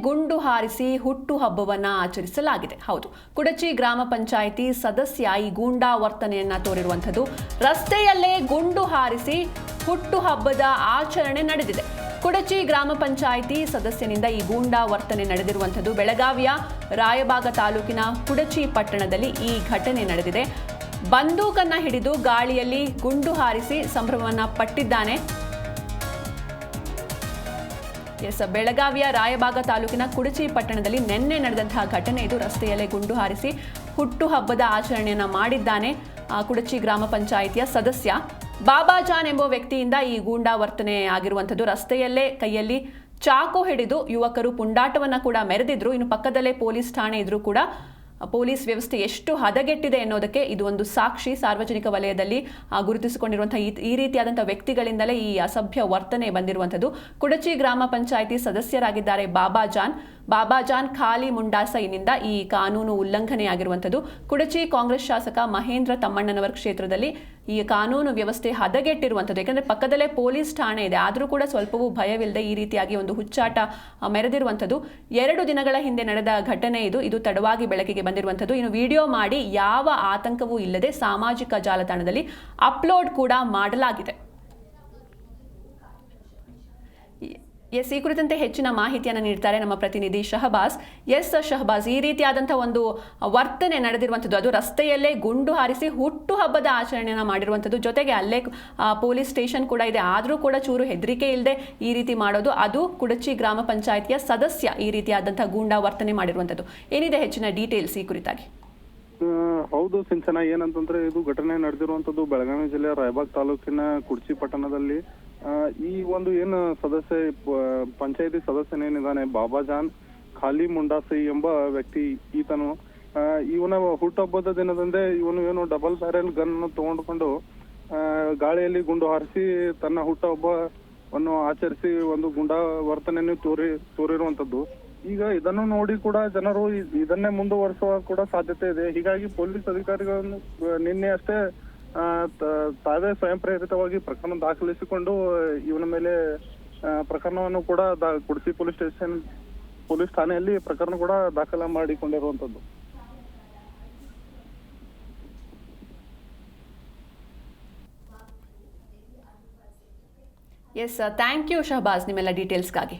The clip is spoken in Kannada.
ಗುಂಡು ಹಾರಿಸಿ ಹುಟ್ಟು ಹಬ್ಬವನ್ನ ಆಚರಿಸಲಾಗಿದೆ. ಹೌದು, ಕುಡಚಿ ಗ್ರಾಮ ಪಂಚಾಯಿತಿ ಸದಸ್ಯ ಈ ಗೂಂಡಾ ವರ್ತನೆಯನ್ನ ತೋರಿರುವಂಥದ್ದು. ರಸ್ತೆಯಲ್ಲೇ ಗುಂಡು ಹಾರಿಸಿ ಹುಟ್ಟು ಹಬ್ಬದ ಆಚರಣೆ ನಡೆದಿದೆ. ಕುಡಚಿ ಗ್ರಾಮ ಪಂಚಾಯಿತಿ ಸದಸ್ಯನಿಂದ ಈ ಗೂಂಡಾ ವರ್ತನೆ ನಡೆದಿರುವಂಥದ್ದು ಬೆಳಗಾವಿಯ ರಾಯಬಾಗ ತಾಲೂಕಿನ ಕುಡಚಿ ಪಟ್ಟಣದಲ್ಲಿ ಈ ಘಟನೆ ನಡೆದಿದೆ. ಬಂದೂಕನ್ನ ಹಿಡಿದು ಗಾಳಿಯಲ್ಲಿ ಗುಂಡು ಹಾರಿಸಿ ಸಂಭ್ರಮವನ್ನ ಪಟ್ಟಿದ್ದಾನೆ. ಎಸ್ ಬೆಳಗಾವಿಯ ರಾಯಬಾಗ ತಾಲೂಕಿನ ಕುಡಚಿ ಪಟ್ಟಣದಲ್ಲಿ ನಿನ್ನೆ ನಡೆದಂತಹ ಘಟನೆ ಇದು. ರಸ್ತೆಯಲ್ಲೇ ಗುಂಡು ಹಾರಿಸಿ ಹುಟ್ಟು ಹಬ್ಬದ ಆಚರಣೆಯನ್ನು ಮಾಡಿದ್ದಾನೆ ಆ, ಕುಡಚಿ ಗ್ರಾಮ ಪಂಚಾಯಿತಿಯ ಸದಸ್ಯ. ಬಾಬಾಜಾನ್ ಎಂಬ ವ್ಯಕ್ತಿಯಿಂದ ಈ ಗೂಂಡಾ ವರ್ತನೆ ಆಗಿರುವಂಥದ್ದು. ರಸ್ತೆಯಲ್ಲೇ ಕೈಯಲ್ಲಿ ಚಾಕು ಹಿಡಿದು ಯುವಕರು ಪುಂಡಾಟವನ್ನ ಕೂಡ ಮೆರೆದಿದ್ರು. ಇನ್ನು ಪಕ್ಕದಲ್ಲೇ ಪೊಲೀಸ್ ಠಾಣೆ ಇದ್ರೂ ಕೂಡ ಪೊಲೀಸ್ ವ್ಯವಸ್ಥೆ ಎಷ್ಟು ಹದಗೆಟ್ಟಿದೆ ಎನ್ನುವುದಕ್ಕೆ ಇದು ಒಂದು ಸಾಕ್ಷಿ ಸಾರ್ವಜನಿಕ ವಲಯದಲ್ಲಿ ಗುರುತಿಸಿಕೊಂಡಿರುವಂತಹ ಈ ರೀತಿಯಾದಂತಹ ವ್ಯಕ್ತಿಗಳಿಂದಲೇ ಈ ಅಸಭ್ಯ ವರ್ತನೆ ಬಂದಿರುವಂಥದ್ದು. ಕುಡಚಿ ಗ್ರಾಮ ಪಂಚಾಯಿತಿ ಸದಸ್ಯರಾಗಿದ್ದಾರೆ ಬಾಬಾಜಾನ್. ಬಾಬಾಜಾನ್ ಖಾಲಿ ಮುಂಡಾಸೈನಿಂದ ಈ ಕಾನೂನು ಉಲ್ಲಂಘನೆಯಾಗಿರುವಂಥದ್ದು. ಕುಡಚಿ ಕಾಂಗ್ರೆಸ್ ಶಾಸಕ ಮಹೇಂದ್ರ ತಮ್ಮಣ್ಣನವರ ಕ್ಷೇತ್ರದಲ್ಲಿ ಈ ಕಾನೂನು ವ್ಯವಸ್ಥೆ ಹದಗೆಟ್ಟಿರುವಂಥದ್ದು. ಯಾಕಂದರೆ ಪಕ್ಕದಲ್ಲೇ ಪೊಲೀಸ್ ಠಾಣೆ ಇದೆ. ಆದರೂ ಕೂಡ ಸ್ವಲ್ಪವೂ ಭಯವಿಲ್ಲದೆ ಈ ರೀತಿಯಾಗಿ ಒಂದು ಹುಚ್ಚಾಟ ಮೆರೆದಿರುವಂಥದ್ದು. ಎರಡು ದಿನಗಳ ಹಿಂದೆ ನಡೆದ ಘಟನೆ ಇದು. ಇದು ತಡವಾಗಿ ಬೆಳಕಿಗೆ ಬಂದಿರುವಂಥದ್ದು. ಇನ್ನು ವಿಡಿಯೋ ಮಾಡಿ ಯಾವ ಆತಂಕವೂ ಇಲ್ಲದೆ ಸಾಮಾಜಿಕ ಜಾಲತಾಣದಲ್ಲಿ ಅಪ್ಲೋಡ್ ಕೂಡ ಮಾಡಲಾಗಿದೆ. ಎಸ್, ಈ ಕುರಿತಂತೆ ಹೆಚ್ಚಿನ ಮಾಹಿತಿಯನ್ನು ನೀಡ್ತಾರೆ ನಮ್ಮ ಪ್ರತಿನಿಧಿ ಶಹಬಾಸ್. ಎಸ್, ಶಹಬಾಸ್, ಈ ರೀತಿಯಾದಂಥ ಒಂದು ವರ್ತನೆ ನಡೆದಿರುವಂಥದ್ದು ಅದು ರಸ್ತೆಯಲ್ಲೇ ಗುಂಡು ಹಾರಿಸಿ ಹುಟ್ಟು ಹಬ್ಬದ ಆಚರಣೆಯನ್ನು ಮಾಡಿರುವಂಥದ್ದು ಜೊತೆಗೆ ಅಲ್ಲೇ ಪೊಲೀಸ್ ಸ್ಟೇಷನ್ ಕೂಡ ಇದೆ. ಆದರೂ ಕೂಡ ಚೂರು ಹೆದರಿಕೆ ಇಲ್ಲದೆ ಈ ರೀತಿ ಮಾಡೋದು, ಅದು ಕುಡಚಿ ಗ್ರಾಮ ಪಂಚಾಯಿತಿಯ ಸದಸ್ಯ ಈ ರೀತಿಯಾದಂಥ ಗೂಂಡಾ ವರ್ತನೆ ಮಾಡಿರುವಂಥದ್ದು ಏನಿದೆ ಹೆಚ್ಚಿನ ಡೀಟೇಲ್ಸ್ ಈ ಕುರಿತಾಗಿ? ಹೌದು ಸಿಂಚನ, ಏನಂತಂದ್ರೆ ಇದು ಘಟನೆ ನಡೆದಿರುವಂತದ್ದು ಬೆಳಗಾವಿ ಜಿಲ್ಲೆಯ ರಾಯಬಾಗ್ ತಾಲೂಕಿನ ಕುಡ್ಚಿ ಪಟ್ಟಣದಲ್ಲಿ. ಈ ಒಂದು ಏನು ಸದಸ್ಯ ಪಂಚಾಯತಿ ಸದಸ್ಯನೇನಿದ್ದಾನೆ ಬಾಬಾಜಾನ್ ಖಾಲಿ ಮುಂಡಾಸಿ ಎಂಬ ವ್ಯಕ್ತಿ ಈತನು. ಇವನ ಹುಟ್ಟುಹಬ್ಬದ ದಿನದಂದೇ ಇವನು ಏನು ಡಬಲ್ ಬ್ಯಾರೆಲ್ ಗನ್ ತಗೊಂಡ್ಕೊಂಡು ಗಾಳಿಯಲ್ಲಿ ಗುಂಡು ಹಾರಿಸಿ ತನ್ನ ಹುಟ್ಟಹಬ್ಬವನ್ನು ಆಚರಿಸಿ ಒಂದು ಗುಂಡಾ ವರ್ತನೆಯನ್ನು ತೋರಿ ತೋರಿರುವಂತದ್ದು ಈಗ ಇದನ್ನು ನೋಡಿ ಕೂಡ ಜನರು ಇದನ್ನೇ ಮುಂದುವರಿಸುವ ಕೂಡ ಸಾಧ್ಯತೆ ಇದೆ. ಹೀಗಾಗಿ ಪೊಲೀಸ್ ಅಧಿಕಾರಿಗಳನ್ನು ನಿನ್ನೆ ಅಷ್ಟೇ ತಾವೇ ಸ್ವಯಂ ಪ್ರೇರಿತವಾಗಿ ಪ್ರಕರಣ ದಾಖಲಿಸಿಕೊಂಡು, ಇವನ ಮೇಲೆ ಪ್ರಕರಣವನ್ನು ಕೂಡ ಕುಡ್ಸಿ ಪೊಲೀಸ್ ಸ್ಟೇಷನ್, ಪೊಲೀಸ್ ಠಾಣೆಯಲ್ಲಿ ಪ್ರಕರಣ ಕೂಡ ದಾಖಲ ಮಾಡಿಕೊಂಡಿರುವಂತದ್ದು ಎಸ್ ಥ್ಯಾಂಕ್ ಯು ಶಹಬಾಜ್ ನಿಮ್ಮೆಲ್ಲ ಡೀಟೇಲ್ಸ್ಗಾಗಿ